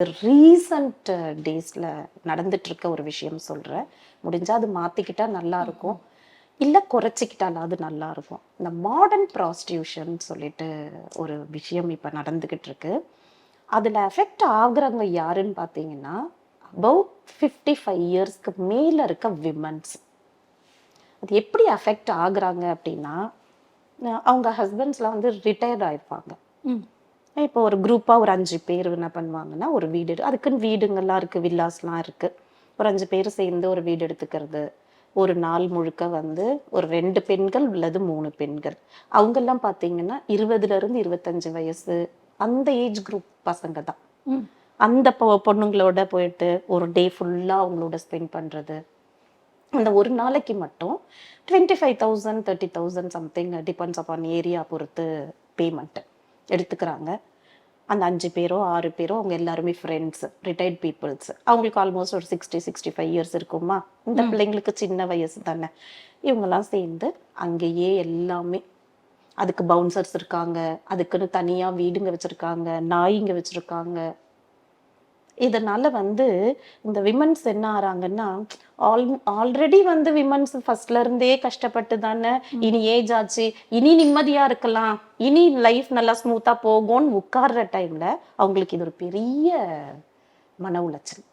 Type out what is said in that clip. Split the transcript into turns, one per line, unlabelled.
Recent டேஸ்ல நடந்துட்டு இருக்க ஒரு விஷயம் சொல்றேன். முடிஞ்சா அது மாத்திக்கிட்டா நல்லா இருக்கும் இல்ல குறைச்சிக்கிட்டாலாவது நல்லா இருக்கும் இந்த மாடர்ன் ப்ராஸ்டியூஷன் சொல்லிட்டு ஒரு விஷயம் இப்ப நடந்துகிட்டு இருக்கு அதுல அஃபெக்ட் ஆகுறவங்க யாருன்னு பார்த்தீங்கன்னா அபவுட் ஃபிஃப்டி ஃபைவ் இயர்ஸ்க்கு மேல இருக்க விமன்ஸ் அது எப்படி அஃபெக்ட் ஆகுறாங்க அப்படின்னா அவங்க ஹஸ்பண்ட்ஸ்லாம் வந்து ரிட்டையர்ட் ஆயிருப்பாங்க. இப்போ ஒரு குரூப்பாக ஒரு அஞ்சு பேர் என்ன பண்ணுவாங்கன்னா ஒரு வீடு அதுக்குன்னு வீடுங்கள்லாம் இருக்குது வில்லாஸ்லாம் இருக்குது ஒரு அஞ்சு பேர் சேர்ந்து ஒரு வீடு எடுத்துக்கிறது. ஒரு நாள் முழுக்க வந்து ஒரு ரெண்டு பெண்கள் அல்லது மூணு பெண்கள். அவங்கெல்லாம் பார்த்தீங்கன்னா இருபதுலேருந்து இருபத்தஞ்சு வயசு அந்த ஏஜ் குரூப் பசங்க தான். அந்த பொண்ணுங்களோட போயிட்டு ஒரு டே ஃபுல்லாக அவங்களோட ஸ்பெண்ட் பண்ணுறது அந்த ஒரு நாளைக்கு மட்டும் twenty five thousand thirty thousand something depends upon area பொறுத்து பேமெண்ட் எடுத்துக்கிறாங்க. அந்த அஞ்சு பேரோ ஆறு பேரோ அவங்க எல்லாருமே ஃப்ரெண்ட்ஸ் ரிட்டையர்ட் பீப்புள்ஸ் அவங்களுக்கு ஆல்மோஸ்ட் ஒரு சிக்ஸ்டி சிக்ஸ்டி ஃபைவ் இயர்ஸ் இருக்குமா? இந்த பிள்ளைங்களுக்கு சின்ன வயசு தானே. இவங்கெல்லாம் சேர்ந்து அங்கேயே எல்லாமே அதுக்கு பவுன்சர்ஸ் இருக்காங்க அதுக்குன்னு தனியாக வீடுங்க வச்சுருக்காங்க நாய்ங்க வச்சுருக்காங்க இதனால வந்து இந்த விமன்ஸ் என்ன ஆறாங்கன்னா ஆல் ஆல்ரெடி வந்து விமன்ஸ் ஃபர்ஸ்ட்ல இருந்தே கஷ்டப்பட்டு தானே இனி ஏஜ் ஆச்சு இனி நிம்மதியா இருக்கலாம் இனி லைஃப் நல்லா ஸ்மூத்தா போகும்னு உட்கார்ற டைம்ல அவங்களுக்கு இது ஒரு பெரிய மன உளைச்சல்.